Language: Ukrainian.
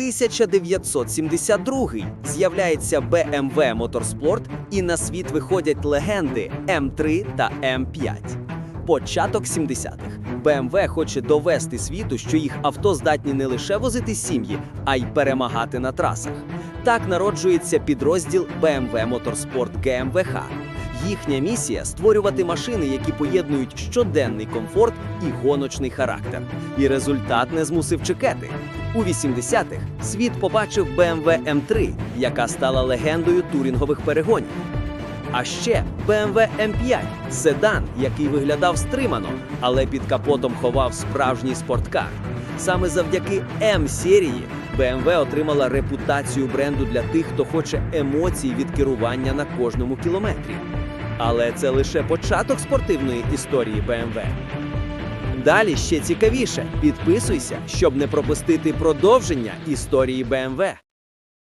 1972 з'являється BMW Motorsport і на світ виходять легенди М3 та М5. Початок 70-х. BMW хоче довести світу, що їх авто здатні не лише возити сім'ї, а й перемагати на трасах. Так народжується підрозділ BMW Motorsport GmbH. Їхня місія створювати машини, які поєднують щоденний комфорт і гоночний характер. І результат не змусив чекати. У 80-х світ побачив BMW M3, яка стала легендою турінгових перегонів. А ще BMW M5 – седан, який виглядав стримано, але під капотом ховав справжній спорткар. Саме завдяки М-серії BMW отримала репутацію бренду для тих, хто хоче емоцій від керування на кожному кілометрі. Але це лише початок спортивної історії BMW. Далі ще цікавіше. Підписуйся, щоб не пропустити продовження історії BMW.